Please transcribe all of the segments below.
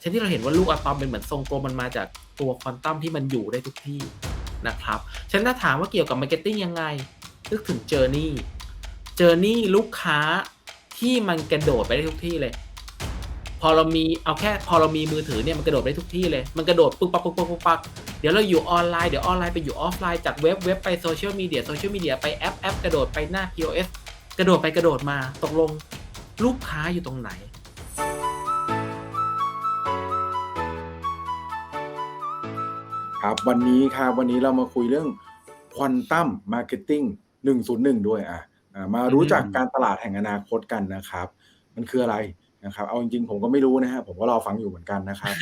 เช่นที่เราเห็นว่าลูกอะตอมเป็นเหมือนทรงกลมมันมาจากตัวควอนตัมที่มันอยู่ได้ทุกที่นะครับฉะนันถ้าถามว่าเกี่ยวกับมาร์เก็ตติ้งยังไง นึกถึงเจอร์นี่เจอร์นี่ลูกค้าที่มันกระโดดไปได้ทุกที่เลย พอเรามีเอาแค่พอเรามีมือถือเนี่ยมันกระโดดไปได้ทุกที่เลย มันกระโดดปุ๊บปั๊บปุ๊บปั๊บปุ๊บปั๊บเดี๋ยวเราอยู่ออนไลน์เดี๋ยวออนไลน์ไปอยู่ออฟไลน์จากเว็บเว็บไปโซเชียลมีเดียโซเชียลมีเดียไปแอปแอปกระโดดไปหน้า POS กระโดดไปกระโดดมาตกลงลูกค้าอยู่ตรงไหน ครับวันนี้ครับวันนี้เรามาคุยเรื่องควอนตัมมาร์เก็ตติ้งหนึ่งศูนย์หนึ่งด้วยอะอ่ามารู้จักการตลาดแห่งอนาคตกันนะครับ มันคืออะไรนะครับ เอาจริงๆผมก็ไม่รู้นะฮะผมก็รอฟังอยู่เหมือนกันนะครับ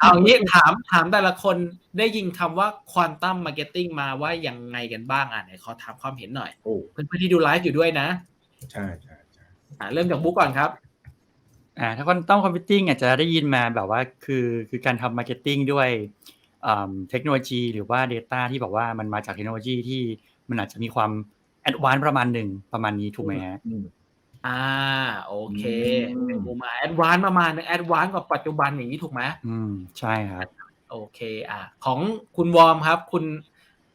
เอางี้ถามถามแต่ละคนได้ยินคำว่าควอนตัมมาร์เก็ตติ้งมาว่ายังไงกันบ้างอะไหนขอถามความเห็นหน่อยโอ้เพื่อนๆที่ดูไลฟ์อยู่ด้วยนะ ใช่ใช่ใช่อ่าเริ่มจากบุ๊กก่อนครับอ่าถ้าคนต้องคอมพิวติ้งอาจจะได้ยินมาแบบว่าคือคือการทำมาร์เก็ตติ้งด้วยอ่า เทคโนโลยีหรือว่า Data ที่บอกว่ามันมาจากเทคโนโลยีที่มันอาจจะมีความแอดวานซ์ประมาณหนึ่งประมาณนี้ถูกไหมฮะอืมอ่าโอเคอืมบูมาแอดวานซ์ประมาณนึงแอดวานซ์กว่าปัจจุบันอย่างนี้ถูกไหมอืมใช่ครับโอเคอะของคุณวอร์มครับ คุณ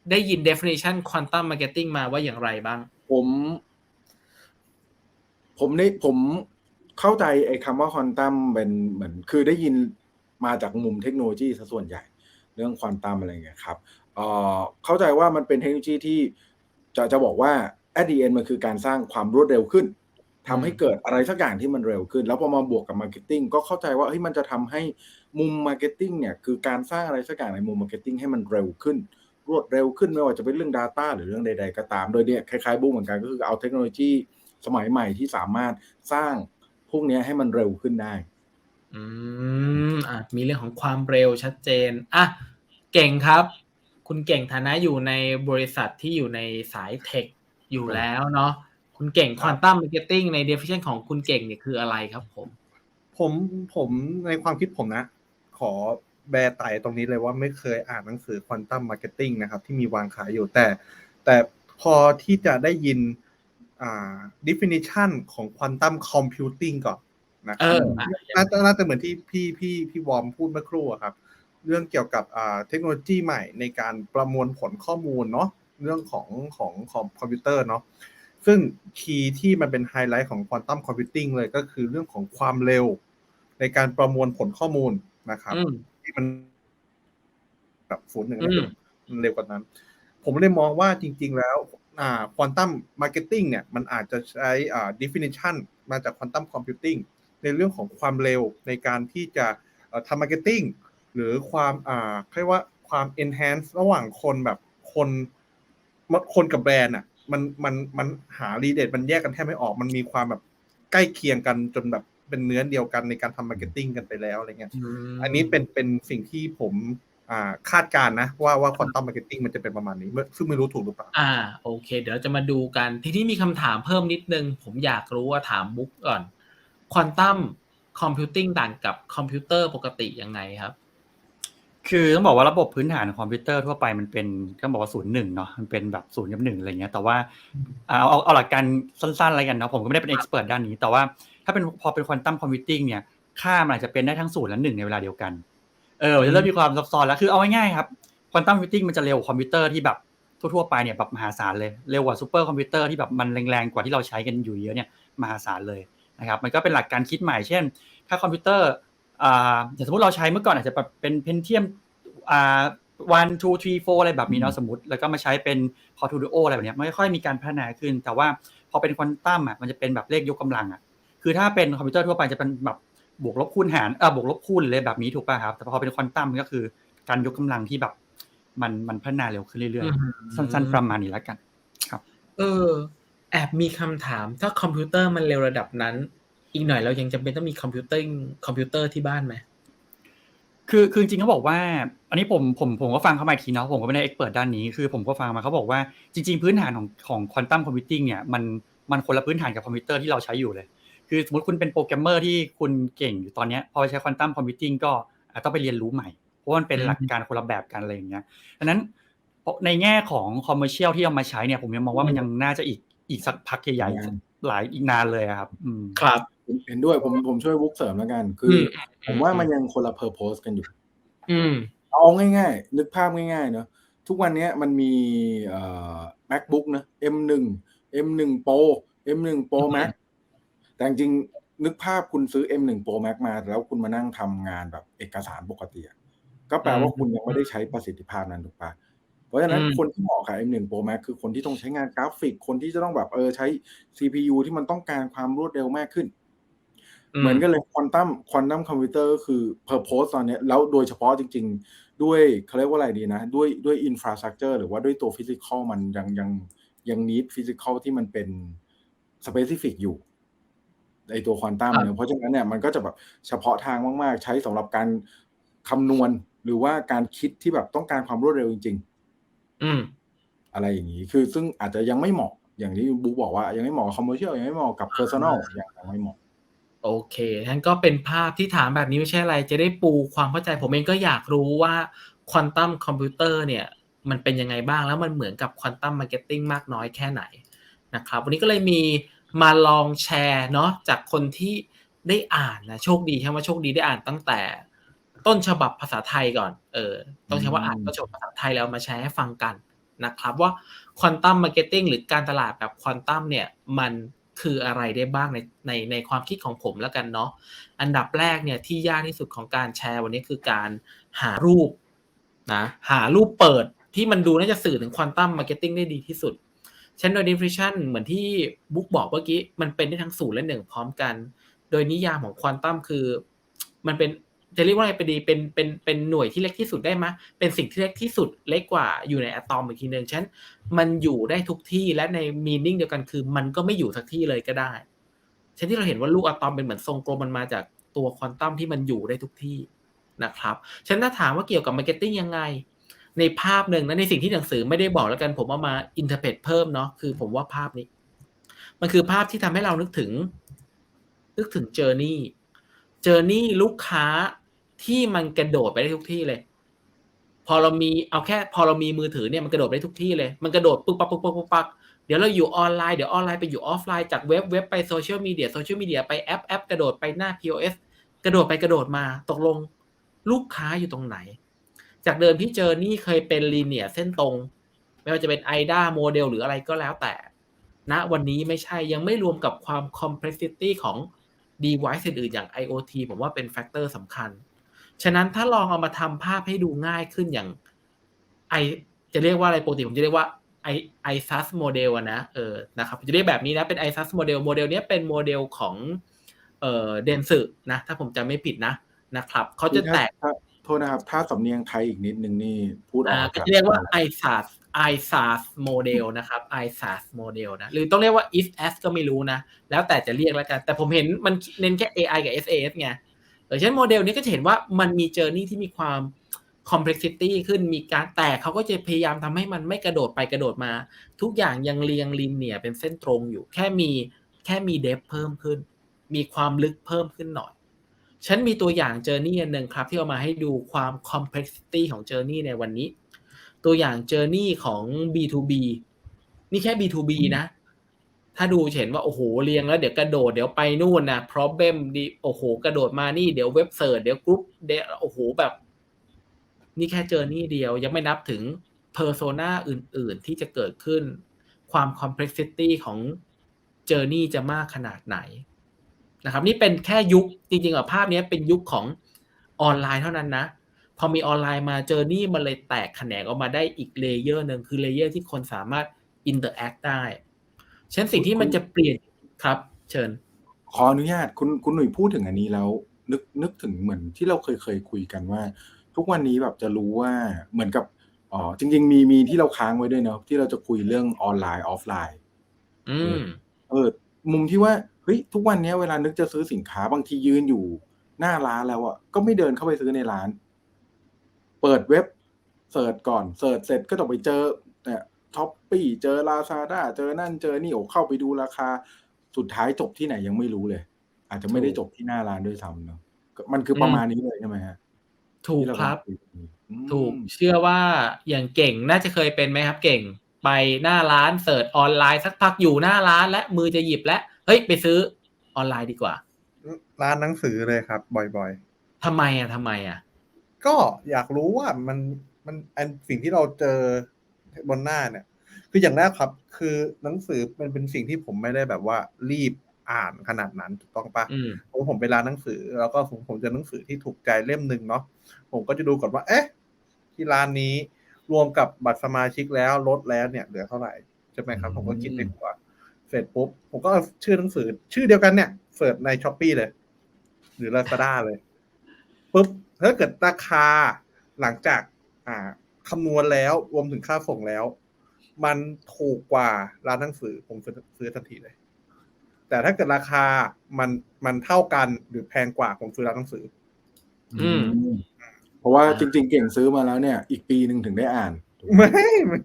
ได้ยิน definition quantum marketing มาว่าอย่างไรบ้าง ผม ผมได้ผมเข้าใจไอ้คำว่าควอนตัมเป็นเหมือน คือได้ยินมาจากมุมเทคโนโลยีซะส่วนใหญ่ เรื่องควอนตัมอะไรเงี้ยครับเออเข้าใจว่ามันเป็นเทคโนโลยีที่จะจะบอกว่า at the end มันคือการสร้างความรวดเร็วขึ้นทำให้เกิดอะไรสักอย่างที่มันเร็วขึ้น แล้วพอมาบวกกับมาร์เก็ตติ้งก็เข้าใจว่าเฮ้ยมันจะทำให้มุมมาร์เก็ตติ้งเนี่ยคือการสร้างอะไรสักอย่างในมุมมาร์เก็ตติ้งให้มันเร็วขึ้น รวดเร็วขึ้นไม่ว่าจะเป็นเรื่อง Data หรือเรื่องใด ๆ ก็ตาม โดยเนี่ยคล้ายๆบูมเหมือนกันก็คือเอาเทคโนโลยีสมัยใหม่ที่สามารถสร้างพวกนี้ให้มันเร็วขึ้นได้ อืมอะมีเรื่องของความเร็วชัดเจนอะเก่งครับ คุณเก่งฐานะอยู่ในบริษัทที่อยู่ในสายเทคอยู่แล้วเนาะคุณเก่ง quantum marketing ใน definition ของคุณเก่งเนี่ยคืออะไรครับผม ผมผมในความคิดผมนะ ขอแบร์ไตตรงนี้เลยว่าไม่เคยอ่านหนังสือควอนตัมมาร์เก็ตติ้งนะครับ ที่มีวางขายอยู่แต่ แต่พอที่จะได้ยินอ่า definition ของควอนตัมคอมพิวติ้งก่อน นะคเอรับออะน่าจะน่าจะเหมือนที่พี่พี่พี่วอร์มพูดเมื่อครู่อะครับ เรื่องเกี่ยวกับอ่าเทคโนโลยีใหม่ในการประมวลผลข้อมูลเนาะเรื่องของของของคอมพิวเตอร์เนาะซึ่งคีย์ที่มันเป็นไฮไลท์ของควอนตัมคอมพิวติ้งเลยก็คือเรื่องของความเร็ว ในการประมวลผลข้อมูลนะครับอืมที่มันแบบศูนย์หนึ่งอืมมันเร็วกว่านั้น ผมเลยมองว่าจริง ๆ แล้วอ่าควอนตัมมาร์เก็ตติ้งเนี่ย มันอาจจะใช้อ่า definition มาจากควอนตัมคอมพิวติ้ง ในเรื่องของความเร็วในการที่จะเอ่อทำมาร์เก็ตติ้งหรือความอ่าเรียกว่าความ enhance ระหว่างคนแบบคนคนกับแบรนด์อะมันมันมันหารีเดทมันแยกกันแทบไม่ออกมันมีความแบบใกล้เคียงกันจนแบบเป็นเนื้อเดียวกันในการทำมาร์เก็ตติ้งกันไปแล้วอะไรเงี้ยมอันนี้เป็นเป็นสิ่งที่ผมอ่าคาดการณ์นะว่าว่าควอนตัมมาร์เก็ตติ้งมันจะเป็นประมาณนี้ไม่ซึ่งไม่รู้ถูกหรือเปล่าอ่าโอเค เดี๋ยวเราจะมาดูกัน ทีนี้มีคำถามเพิ่มนิดนึง ผมอยากรู้ว่าถามบุ๊กก่อน ควอนตัมคอมพิวติ้งต่างกับคอมพิวเตอร์ปกติยังไงครับ คือต้องบอกว่าระบบพื้นฐานของคอมพิวเตอร์ทั่วไปมันเป็นก็บอกว่าศูนย์หนึ่งเนาะมันเป็นแบบศูนย์กับหนึ่งอะไรเงี้ยแต่ว่าเอาเอาเอาหลักการสั้นๆอะไรกันเนาะผมก็ไม่ได้เป็นเอ็กซ์เพรสด้านนี้แต่ว่าถ้าเป็นพอเป็นควอนตัมคอมพิวติ้งเนี่ยค่ามันอาจจะเป็นได้ทั้งศูนย์และหนึ่งในเวลาเดียวกันเออมันจะเริ่มมีความซับซ้อนแล้วคือเอาง่ายๆครับควอนตัมคอมพิวติ้งมันจะเร็วกว่าคอมพิวเตอร์ที่แบบทั่วๆไปเนี่ยแบบมหาศาลเลยเร็วกว่าซูเปอร์คอมพิวเตอร์ที่แบบมันแรงๆกว่าที่เราใช้กันอยู่เยอะเนี่ยมหาศาลเลย นะครับมันก็เป็นหลักการคิดใหม่เช่น ถ้าคอมพิวเตอร์อ่าอย่างสมมติเราใช้เมื่อก่อนอาจจะแบบเป็นเพนเทียมอ่า one two three four อะไรแบบนี้เนาะสมมติ แล้วก็มาใช้เป็น Core 2 Duo อะไรแบบเนี้ยมันค่อยๆมีการพัฒนาขึ้น แต่ว่าพอเป็นควอนตัมอะมันจะเป็นแบบเลขยกกำลังอะคือถ้าเป็นคอมพิวเตอร์ทั่วไปจะเป็นแบบบวกลบคูณหารเออบวกลบคูณเลยแบบนี้ถูกป่ะครับ แต่พอเป็นควอนตัมมันก็คือการยกกำลังที่แบบมันมันพัฒนาเร็วขึ้นเรื่อยๆ สั้นๆประมาณนี้แล้วกันเออ แอบมีคำถามถ้าคอมพิวเตอร์มันเร็วระดับนั้น อีกหน่อยเรายังจำเป็นต้องมีคอมพิวเตอร์คอมพิวเตอร์ที่บ้านไหมคือคือจริงๆเขาบอกว่า อันนี้ผมผมผมก็ฟังเขามาอีกทีเนาะผมก็ไม่ได้เอ็กเปิดด้านนี้คือผมก็ฟังมาเขาบอกว่าจริง ๆ พื้นฐานของของควอนตัมคอมพิวติ้งเนี่ยมันมันคนละพื้นฐานกับคอมพิวเตอร์ที่เราใช้อยู่เลย คือสมมติคุณเป็นโปรแกรมเมอร์ที่คุณเก่งอยู่ตอนเนี้ยพอไปใช้ควอนตัมคอมพิวติ้งก็อาจต้องไปเรียนรู้ใหม่ เพราะว่ามันเป็นหลักการคนละแบบกันอะไรอย่างเงี้ยดังนั้นในแง่ของคอมเมอร์เชียลที่เอามาใช้เนี่ยผมยังมองว่ามันยังน่าจะอีก อีกสักพักใหญ่ๆหลายอีกนานเลยอะครับ อืมครับเห็นด้วยผมผมช่วยวุกเสริมแล้วกัน คืออือมผมว่ามันยังคนละเพอร์โพสกันอยู่ อืมเอาง่ายๆ นึกภาพง่ายๆเนอะทุกวันเนี้ยมันมีเอ่อ macbook นะ M1 M1 Pro M1 Pro อืม Max แต่จริงๆนึกภาพคุณซื้อ M1 Pro Max มา แล้วคุณมานั่งทำงานแบบเอกสารปกติอะก็แปลว่าคุณยังไม่ได้ใช้ประสิทธิภาพนั้นถูกปะเพ ราะฉะนั้นอืมคนที่เหมาะกับ M1 Pro Max คือคนที่ต้องใช้งานกราฟิก คนที่จะต้องแบบเออใช้ CPU ที่มันต้องการความรวดเร็วมากขึ้น เหมือนกันเลยควอนตัมควอนตัมคอมพิวเตอร์คือเพอร์โพสตอนเนี้ยแล้วโดยเฉพาะจริง ๆ ด้วยเขาเรียกว่าอะไรดีนะ ด้วยด้วยอินฟราสตรักเจอร์หรือว่าด้วยตัวฟิสิกอลมันยังยังยังนิดฟิสิกอลที่มันเป็นสเปซิฟิกอยู่ในตัวควอนตัมครับเนี่ยเพราะฉะนั้นเนี่ยมันก็จะแบบเฉพาะทางมาก ๆ ใช้สำหรับการคำนวณหรือว่าการคิดที่แบบต้องการความรวดเร็วจริง อืมๆอะไรอย่างนี้ คือซึ่งอาจจะยังไม่เหมาะ อย่างที่บุ๊กบอกว่ายังไม่เหมาะกับคอมเมอร์เชียลยังไม่เหมาะกับเพอร์ซันอลยังไม่เหมาะ โอเคทั้นก็เป็นภาพที่ถามแบบนี้ไม่ใช่อะไร จะได้ปูความเข้าใจผมเองก็อยากรู้ว่าควอนตัมคอมพิวเตอร์เนี่ย มันเป็นยังไงบ้างแล้วมันเหมือนกับควอนตัมมาร์เก็ตติ้งมากน้อยแค่ไหนนะครับ วันนี้ก็เลยมีมาลองแชร์เนาะจากคนที่ได้อ่านนะโชคดีใช่ไหมว่าโชคดีได้อ่านตั้งแต่ ต้นฉบับภาษาไทยก่อน เออ ต้องใช้ว่าอ่านต้นฉบับภาษาไทยแล้วมาแชร์ให้ฟังกันนะครับว่าควอนตัมมาร์เก็ตติ้งหรือการตลาดแบบควอนตัมเนี่ยมันคืออะไรได้บ้างในในในความคิดของผมแล้วกันเนาะอันดับแรกเนี่ยที่ยากที่สุดของการแชร์วันนี้คือการหารูปนะหารูปเปิดที่มันดูน่าจะสื่อถึงควอนตัมมาร์เก็ตติ้งได้ดีที่สุดเช่นโดย definition เหมือนที่บุ๊กบอกเมื่อกี้ มันเป็นได้ทั้งศูนย์และหนึ่งพร้อมกัน โดยนิยามของควอนตัมคือ มันเป็น จะเรียกว่าอะไรไปดีเป็นเป็นเป็นหน่วยที่เล็กที่สุดได้ไหมเป็นสิ่งที่เล็กที่สุดเล็กกว่าอยู่ในอะตอมอีกทีหนึ่งฉะนั้นมันอยู่ได้ทุกที่และในมีนิ่งเดียวกันคือ มันก็ไม่อยู่สักที่เลยก็ได้เช่นที่เราเห็นว่าลูกอะตอมเป็นเหมือนทรงกลมมันมาจากตัวควอนตัมที่มันอยู่ได้ทุกที่นะครับฉะนั้นถ้าถามว่าเกี่ยวกับมาร์เก็ตติ้งยังไง ในภาพหนึ่งนะในสิ่งที่หนังสือไม่ได้บอกแล้วกันผมเอามาอินเทอร์เพตเพิ่มเนาะคือผมว่าภาพนี้ มันคือภาพที่ทำให้เรานึกถึง นึกถึงเจอร์นี่เจอร์นี่ลูกค้า ที่มันกระโดดไปได้ทุกที่เลย พอเรามีเอาแค่ พอเรามีมือถือเนี่ยมันกระโดดไปได้ทุกที่เลย มันกระโดดปุ๊บปั๊บปุ๊บปั๊บปุ๊บปั๊บเดี๋ยวเราอยู่ออนไลน์เดี๋ยวออนไลน์ไปอยู่ออฟไลน์จากเว็บเว็บไปโซเชียลมีเดียโซเชียลมีเดียไปแอปแอปกระโดดไปหน้า POS กระโดดไปกระโดดมาตกลงลูกค้าอยู่ตรงไหน จากเดิมที่เจอนี่เคยเป็นลีเนียเส้นตรง ไม่ว่าจะเป็น IDA โมเดลหรืออะไรก็แล้วแต่ณวันนี้ไม่ใช่ยังไม่รวมกับความ complexity ของ device อื่นๆอย่าง IoT ผมว่าเป็นแฟกเตอร์สำคัญ ฉะนั้นถ้าลองเอามาทำภาพให้ดูง่ายขึ้นอย่าง i จะเรียกว่าอะไรปกติผมจะเรียกว่า i iSaaS โมเดลอะนะเออนะครับผมจะเรียกแบบนี้นะเป็น iSaaS โมเดลโมเดลนี้เป็นโมเดลของเอ่อเดนสึนะถ้าผมจำไม่ผิดนะนะครับเขาจะแตกถ้าโทษนะครับ ถ้าสำเนียงไทยอีกนิดนึงนี่พูดออกอ่าอาก็กาศจะเรียกว่า iSaaS iSaaS โมเดลนะครับ iSaaS โมเดลนะหรือต้องเรียกว่า if as ก็ไม่รู้นะ แล้วแต่จะเรียกแล้วกัน แต่ผมเห็นมันเน้นแค่ AI กับ SAS ไง เออฉะนั้นโมเดลนี้ก็จะเห็นว่ามันมีเจอร์นี่ที่มีความ complexity ขึ้นมีการแต่เขาก็จะพยายามทำให้มันไม่กระโดดไปกระโดดมา ทุกอย่างยังเรียงลินเนี่ยเป็นเส้นตรงอยู่ แค่มีแค่มีเดฟเพิ่มขึ้น มีความลึกเพิ่มขึ้นหน่อย ฉันมีตัวอย่างเจอร์นี่อันหนึ่งครับ ที่เอามาให้ดูความ complexity ของเจอร์นี่ในวันนี้ ตัวอย่างเจอร์นี่ของ B2B นี่แค่ B2B นะ ถ้าดูเห็นว่าโอ้โหเรียงแล้วเดี๋ยวกระโดดเดี๋ยวไปนู่นนะ problem ดีโอ้โห กระโดดมานี่เดี๋ยวเว็บเสิร์ชเดี๋ยวกรุ๊ปเดี๋ยวโอ้โหแบบ นี่แค่เจอนี่เดียว ยังไม่นับถึง persona อื่น ๆ ที่จะเกิดขึ้น ความ complexity ของเจอร์นี่จะมากขนาดไหนนะครับ นี่เป็นแค่ยุคจริงๆอะภาพนี้เป็นยุคของออนไลน์เท่านั้นนะ พอมีออนไลน์มาเจอร์นี่มันเลยแตกแขนงออกมาได้อีกเลเยอร์หนึ่งคือเลเยอร์ที่คนสามารถอินเตอร์แอคได้ ฉะนั้นสิ่งที่มันจะเปลี่ยนครับ เชิญ ขออนุญาตคุณคุณหนุ่ยพูดถึงอันนี้แล้ว นึกนึกถึงเหมือนที่เราเคยเคยคุยกันว่า ทุกวันนี้แบบจะรู้ว่าเหมือนกับอ๋อจริง ๆ มีมีที่เราค้างไว้ด้วยเนาะที่เราจะคุยเรื่องออนไลน์ออฟไลน์ อืมเออมุมที่ว่าเฮ้ยทุกวันนี้เวลานึกจะซื้อสินค้าบางทียืนอยู่หน้าร้านแล้วอะก็ไม่เดินเข้าไปซื้อในร้าน เปิดเว็บเสิร์ชก่อนเสิร์ชเสร็จก็ต้องไปเจอเนี่ย ช้อปปี้เจอลาซาด้าเจอนั่นเจอนี่โอ้เข้าไปดูราคา สุดท้ายจบที่ไหนยังไม่รู้เลย อาจจะไม่ได้จบที่หน้าร้านด้วยซ้ำเนาะก็มันคือประมาณนี้เลยใช่ไหมฮะถูกที่เาครับยกันอืมถูกเชื่อว่าอย่างเก่งน่าจะเคยเป็นไหมครับ เก่งไปหน้าร้านเสิร์ชออนไลน์สักพักอยู่หน้าร้านและมือจะหยิบและเฮ้ยไปซื้อออนไลน์ดีกว่า ร้านหนังสือเลยครับ บ่อยทำไมอะทำไมอะๆก็อยากรู้ว่ามันมันอันสิ่งที่เราเจอ บนหน้าเนี่ย คืออย่างแรกครับ คือหนังสือมันเป็นสิ่งที่ผมไม่ได้แบบว่ารีบอ่านขนาดนั้นถูกต้องปะอืมผมผมไปร้านหนังสือ แล้วก็ผมผมเจอหนังสือที่ถูกใจเล่มหนึ่งเนาะผมก็จะดูก่อนว่า เอ๊ะ ที่ร้านนี้รวมกับบัตรสมาชิกแล้วลดแล้วเนี่ยเหลือเท่าไหร่ใช่ไหมครับ ผมก็คิดในหัวเสร็จปุ๊บผมก็เอาชื่อหนังสือ ชื่อเดียวกันเนี่ยเสิร์ชในช้อปปีเลย หรือ Lazada เลยปุ๊บถ้าเกิดราคาหลังจาก อ่า คำนวณแล้วรวมถึงค่าส่งแล้ว มันถูกกว่าร้านหนังสือผมซื้อซื้อทันทีเลย แต่ถ้าเกิดราคามันมันเท่ากันหรือแพงกว่าผมซื้อร้านหนังสือ อืม เพราะว่าจริง ๆ เก่งซื้อมาแล้วเนี่ย อีกปีหนึ่งถึงได้อ่าน ไม่ไม่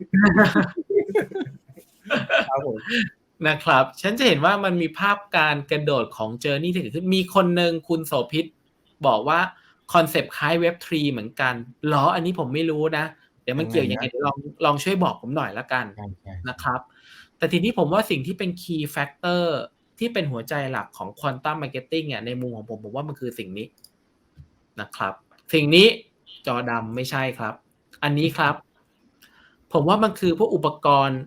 ครับผมนะครับ ฉันจะเห็นว่ามันมีภาพการกระโดดของเจอร์นี่ที่เกิดขึ้น มีคนหนึ่งคุณโสภิตบอกว่าคอนเซปต์คล้ายเว็บทรีเหมือนกันเหรอ อันนี้ผมไม่รู้นะเดี๋ยวมันเกี่ยวยังไงเดี๋ยวลองลองช่วยบอกผมหน่อยละกันใช่ใช่นะครับ แต่ทีนี้ผมว่าสิ่งที่เป็น key factor ที่เป็นหัวใจหลักของ quantum marketing เนี่ยในมุมของผมผมว่ามันคือสิ่งนี้นะครับ สิ่งนี้จอดำไม่ใช่ครับ อันนี้ครับ ผมว่ามันคือพวกอุปกรณ์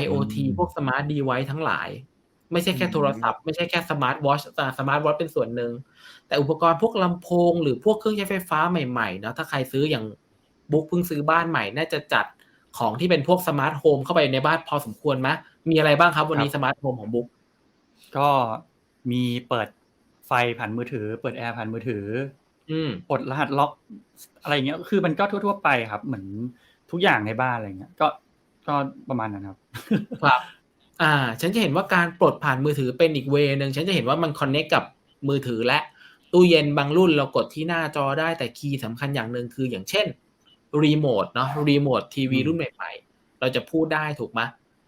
IoT พวก smart device ทั้งหลาย ไม่ใช่แค่โทรศัพท์ไม่ใช่แค่ smart watch แต่ smart watch เป็นส่วนหนึ่งแต่อุปกรณ์พวกลำโพงหรือพวกเครื่องใช้ไฟฟ้าใหม่ๆเนาะถ้าใครซื้ออย่าง บุ๊กเพิ่งซื้อบ้านใหม่น่าจะจัดของที่เป็นพวกสมาร์ทโฮมเข้าไปในบ้านพอสมควรไหมมีอะไรบ้างครับวันนี้สมาร์ทโฮมของบุ๊กก็มีเปิดไฟผ่านมือถือ เปิดแอร์ผ่านมือถือ อืมปลดรหัสล็อก อะไรเงี้ย คือมันก็ทั่ว ๆ ไปครับ เหมือนทุกอย่างในบ้านอะไรเงี้ย ก็ก็ประมาณนั้นครับ ครับ อ่า ฉันจะเห็นว่าการปลดผ่านมือถือเป็นอีกเวนึงฉันจะเห็นว่ามันคอนเน c t กับมือถือและตู้เย็นบางรุ่นเรากดที่หน้าจอได้แต่คีย์สำคัญอย่างหนึ่งคืออย่างเช่น รีโมทเนาะรีโมททีวีอืมรุ่นใหม่ๆ เราจะพูดได้ถูกไหม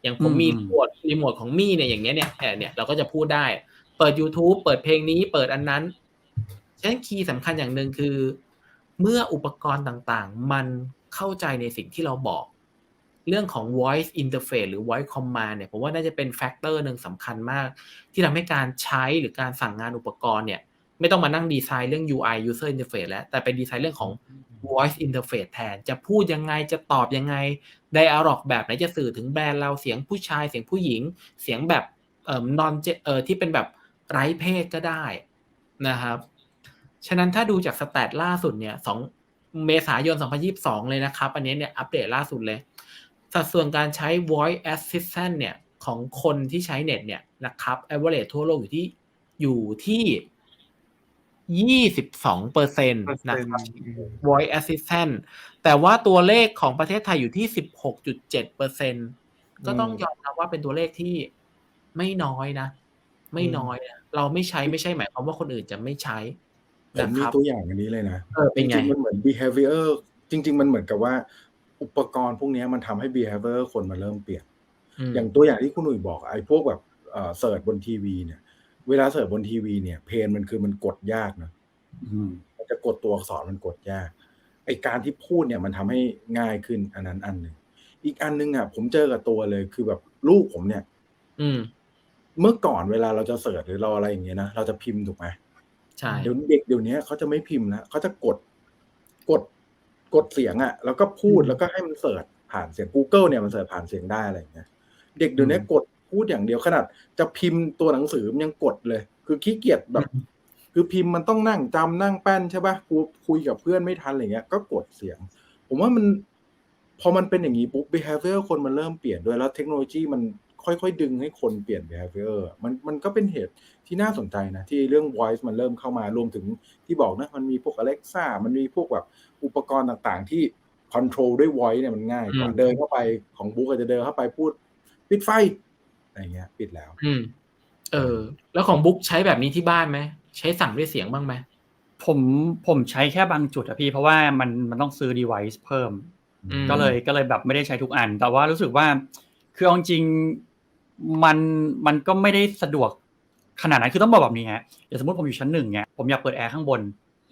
อย่างผมอืมมีอืมรีโมทรีโมทของมี่เนี่ยอย่างเงี้ยเนี่ยแอบเนี่ยเราก็จะพูดได้ เปิด YouTube เปิดเพลงนี้เปิดอันนั้นฉะนั้นคีย์สำคัญอย่างหนึ่งคือ เมื่ออุปกรณ์ต่างๆ มันเข้าใจในสิ่งที่เราบอก เรื่องของ voice interface หรือ voice command เนี่ยผมว่าน่าจะเป็นแฟกเตอร์หนึ่งสำคัญมาก ที่ทำให้การใช้หรือการสั่งงานอุปกรณ์เนี่ย ไม่ต้องมานั่งดีไซน์เรื่อง UI user interface แล้ว แต่เป็นดีไซน์เรื่องของ voice interface แทน จะพูดยังไงจะตอบยังไง dialog แบบไหนจะสื่อถึงแบรนด์เราเสียงผู้ชายเสียงผู้หญิง เสียงแบบเอ่อ non เอ่อที่เป็นแบบไร้เพศก็ได้นะครับ ฉะนั้นถ้าดูจากสแตทล่าสุดเนี่ยสองเมษายน 2022 เลยนะครับ อันนี้เนี่ยอัปเดตล่าสุดเลย สัดส่วนการใช้ voice assistant เนี่ยของคนที่ใช้เน็ตเนี่ยนะครับ average ทั่วโลกอยู่ที่อยู่ที่ 22เปอร์เซ็นต์นะครับ voice assistant แต่ว่าตัวเลขของประเทศไทยอยู่ที่ 16.7เปอร์เซ็นก็ต้องยอมรับว่าเป็นตัวเลขที่ไม่น้อยนะ ไม่น้อยนะเราไม่ใช้ไม่ใช่หมายความว่าคนอื่นจะไม่ใช้ผมนะคมีรับตัวอย่างอันนี้เลยนะเออเป็นไงจริงๆมันเหมือน behavior จริง ๆ มันเหมือนกับว่า อุปกรณ์พวกเนี้ยมันทำให้ behavior คนมาเริ่มเปลี่ยนมอย่างตัวอย่างที่คุณหนุ่ยบอกไอ้พวกแบบเอ่อเสิร์ชบนทีวีเนี่ย เวลาเสิร์ชบนทีวีเนี่ย เพนมันคือมันกดยากนะอืมมันจะกดตัวอักษรมันกดยาก ไอการที่พูดเนี่ยมันทำให้ง่ายขึ้นอันนั้นอันหนึ่งอีกอันหนึงอะผมเจอกับตัวเลยคือแบบลูกผมเนี่ย อืมเมื่อก่อนเวลาเราจะเสิร์ชหรือเราอะไรอย่างเงี้ยนะเราจะพิมพ์ถูกไหมใช่เดี๋ยวเด็กเดี๋ยวนี้เขาจะไม่พิมพ์แล้วเขาจะกดกดกดเสียงอะ่ะ แล้วก็พูดแล้วก็ให้มันเสิร์ชผ่านเสียง Google เนี่ยมันเสิร์ชผ่านเสียงได้อะไรอย่างเงี้ย เด็กเดี๋ยวนี้กด พูดอย่างเดียวขนาด จะพิมพ์ตัวหนังสือมันยังกดเลย คือขี้เกียจแบบ คือพิมพ์มันต้องนั่งจำนั่งแป้นใช่ปะกูคุยกับเพื่อนไม่ทันอะไรเงี้ย ก็กดเสียง ผมว่ามัน พอมันเป็นอย่างนี้ปุ๊บ behavior คนมันเริ่มเปลี่ยนด้วยแล้วเทคโนโลยีมันค่อยๆ ดึงให้คนเปลี่ยน behavior มันมันก็เป็นเหตุที่น่าสนใจนะ ที่เรื่อง voice มันเริ่มเข้ามารวมถึงที่บอกนะ มันมีพวก Alexa มันมีพวกแบบอุปกรณ์ต่างๆ ที่ control ด้วย voice เนี่ยมันง่ายกว่าอืมเดินเข้าไปของบุ๊กอาจจะเดินเข้าไปพูด ปิดไฟ อะไรเงี้ย ปิดแล้ว อืม เออ แล้วของบุ๊กใช้แบบนี้ที่บ้านไหมใช้สั่งด้วยเสียงบ้างไหมผมผมใช้แค่บางจุดอะพี่ เพราะว่ามันมันต้องซื้อ device เพิ่มอืมก็เลยก็เลยแบบไม่ได้ใช้ทุกอัน แต่ว่ารู้สึกว่า คือเอาจริงมันมันก็ไม่ได้สะดวกขนาดนั้นคือต้องบอกแบบนี้ฮะอย่างสมมติผมอยู่ชั้นหนึ่งเนี่ยผมอยากเปิดแอร์ข้างบน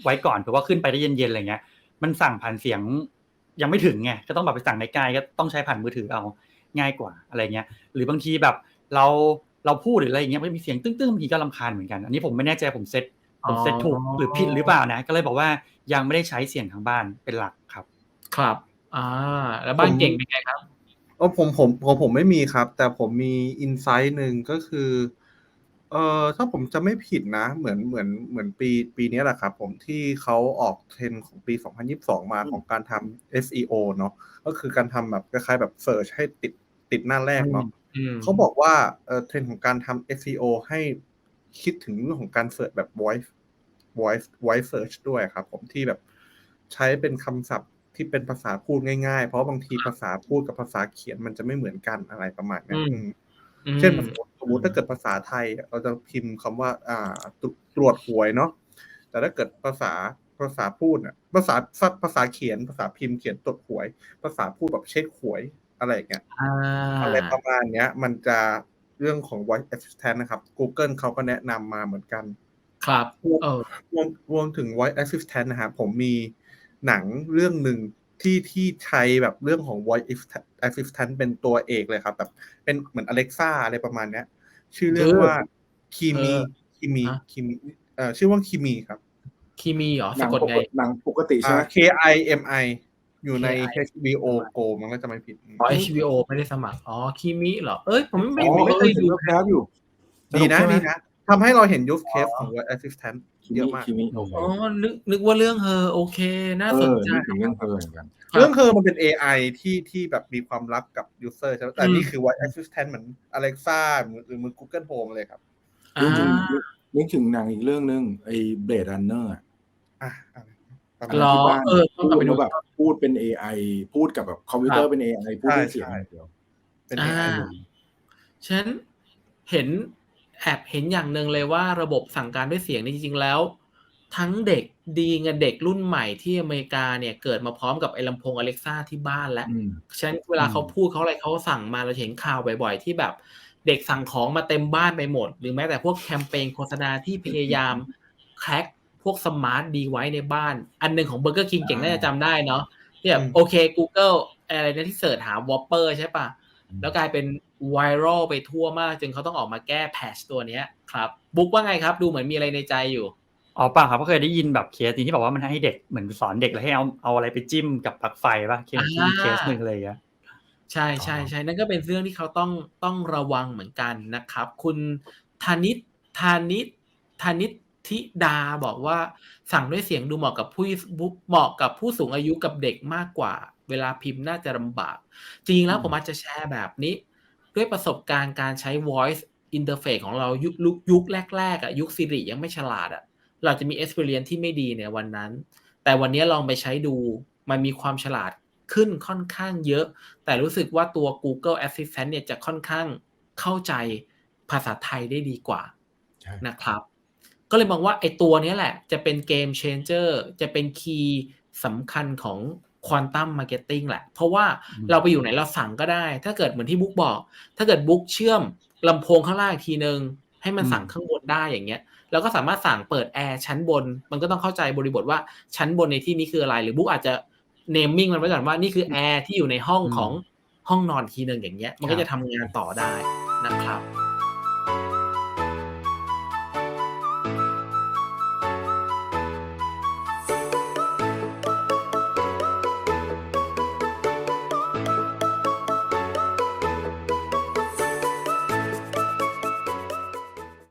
ไว้ก่อนเผื่อว่าขึ้นไปได้เย็นๆอะไรเงี้ย มันสั่งผ่านเสียงยังไม่ถึงไงก็ต้องแบบไปสั่งในกายก็ต้องใช้ผ่านมือถือเอาง่ายกว่าอะไรเงี้ย หรือบางทีแบบ เราเราพูดหรืออะไรอย่างเงี้ยมันมีเสียงตึ้งๆบางทีก็ลำคาญเหมือนกันอันนี้ผมไม่แน่ใจผมเซตผมเซตถูกหรือผิดหรือเปล่านะ ก็เลยบอกว่ายังไม่ได้ใช้เสียงทางบ้านเป็นหลักครับ ครับอ่าแล้วบ้านเก่งเป็นไงครับเออผมผมผมผมไม่มีครับ แต่ผมมีอินไซต์หนึ่งก็คือเอ่อถ้าผมจะไม่ผิดนะ เหมือนเหมือนเหมือนปีปีนี้แหละครับ ผมที่เขาออกเทรนด์ของปี 2022 มาของการทำ SEO เนาะก็คือการทำแบบคล้ายๆแบบเ e ิร์ชให้ติดติดหน้าแรกเนาะอืม เขาบอกว่าเอ่อเทรนด์ของการทำ SEO ให้คิดถึงเรื่องของการเสิร์ชแบบ voice voice voice search ด้วยครับ ผมที่แบบใช้เป็นคำศัพท์ที่เป็นภาษาพูดง่ายๆ เพราะบางทีภาษาพูดกับภาษาเขียนมันจะไม่เหมือนกันอะไรประมาณเนี้ยอืมอืมอืมเช่นสมมติสมมติถ้าเกิดภาษาไทยอะเราจะพิมพ์คำว่า อ่าตรตรวจหวยเนาะแต่ถ้าเกิดภาษาภาษาพูดอะภาษาภาษาเขียน ภาษาพิมพ์เขียนตรวจหวย ภาษาพูดแบบเช็คหวย อะไรอย่างเงี้ยอ่าอะไรประมาณเนี้ย มันจะเรื่องของ voice assistant นะครับ Google เขาก็แนะนำมาเหมือนกัน ครับเออรวมรวมถึง voice assistant นะครับผมมีหนังเรื่องหนึ่งที่ที่ใช้แบบเรื่องของ voice assistant เป็นตัวเอกเลยครับ แบบเป็นเหมือน Alexa อะไรประมาณเนี้ย ชื่อเรื่องว่าคิมีเออคิมีฮะคิมีเอ่อชื่อว่าคิมีครับคีมีเหรอหนัสะงกดปไงกติหนังปกติใช่อ่าไหม K I M I อยู่ใน KI HBO Go มันก็จะไม่ผิดอ๋อ HBO ไม่ได้สมัคร อ๋อคีมิเหรอ เอ้ย ผมไม่อ๋อไม่เคยดูแคปอยู่ ดีนะสกใช่ไหมดีนะทำให้เราเห็น use case ของ voice assistant คิเยมิอะมากคิมิโอเคอ๋อ นึกนึกว่าเรื่องเฮอโอเค น่าเอสนอใจนึกถึงเรื่องเพลินเหมือนกันครับเรื่องเธอมันเป็น AI ที่ที่แบบมีความลับกับ user ใช่ไหมแต่อืมนี่คือ voice assistant เหมือน Alexa หรือหรือมือ Google Home เลยครับอ่านึกถึงนึกถึงหนังอีกเรื่องหนึงไอ้เบลดรันเนอร์อะ อะไรประรมาณอที่บ้านเออต้องพูกลับดไปดูแล้วแบบพูดเป็น AI พูดกับแบบคอมพิวเตอร์เป็น AI พูดด้วยเสียงอย่างเดียวเป็นอ่า AI ฉะนั้นเห็นแอบเห็นอย่างหนึ่งเลยว่าระบบสั่งการด้วยเสียงนี่จริงๆแล้ว ทั้งเด็กดีไงเด็กรุ่นใหม่ที่อเมริกาเนี่ยเกิดมาพร้อมกับไอ้ลำโพงอเล็กซ่าที่บ้านแล้วอืมฉะนั้นเวลาอืมเขาพูดเขาอะไรเขาสั่งมาเราจะเห็นข่าวบ่อยๆ ที่แบบเด็กสั่งของมาเต็มบ้านไปหมด หรือแม้แต่พวกแคมเปญโฆษณาที่พยายามแคร็กพ วกสมาร์ทดีไว้ในบ้าน อันหนึ่งของเบอร์เกอร์คิงเก่งน่าจะจำได้เนาะที่แบบโอเค Google อะไรนะที่เสิร์ชหาวอปเปอร์ใช่ปะแล้วกลายเป็นไวรัลไปทั่วมากจึงเขาต้องออกมาแก้แพทชตัวเนี้ยครับบุ๊กว่าไงครับ ดูเหมือนมีอะไรในใจอยู่อ๋อเปล่าครับก็เคยได้ยินแบบเคสนี้ที่บอกว่ามันให้เด็กเหมือนสอนเด็กแล้วให้เอาเอาอะไรไปจิ้มกับปลั๊กไฟป่ะเคสอ่าเคสหนึ่งเลยอะใช่ใช่ใช่นั่นก็เป็นเรื่องที่เขาต้องต้องระวังเหมือนกันนะครับ คุณธนิตธนิตธนิต ธิดาบอกว่าสั่งด้วยเสียงดูเหมาะกับผู้เหมาะกับผู้สูงอายุกับเด็กมากกว่า เวลาพิมพ์น่าจะลำบาก จริงๆแล้วผมอาจจะแชร์แบบนี้ ด้วยประสบการณ์การใช้ voice interface ของเรายุคยุคยุคแรกๆอะยุค Siri ยังไม่ฉลาดอะเราจะมี experience ที่ไม่ดีในวันนั้น แต่วันนี้ลองไปใช้ดูมันมีความฉลาดขึ้นค่อนข้างเยอะ แต่รู้สึกว่าตัว Google Assistant เนี่ยจะค่อนข้างเข้าใจภาษาไทยได้ดีกว่าใช่นะครับ ก็เลยมองว่าไอ้ตัวเนี้ยแหละ จะเป็นเกม changer จะเป็นคีย์สำคัญของควอนตัมมาร์เก็ตติ้งแหละ เพราะว่าเราไปอยู่ไหนเราสั่งก็ได้ ถ้าเกิดเหมือนที่บุ๊กบอก ถ้าเกิดบุ๊กเชื่อมลำโพงข้างล่างอีกทีนึง ให้มันสั่งข้างบนได้อย่างเงี้ยเราก็สามารถสั่งเปิดแอร์ชั้นบน มันก็ต้องเข้าใจบริบทว่าชั้นบนในที่นี้คืออะไร หรือบุ๊กอาจจะเนมมิ่งมันไว้ก่อนว่านี่คือแอร์ที่อยู่ในห้องของห้องนอนทีนึงอย่างเงี้ย มันก็จะทำงานต่อได้นะครับ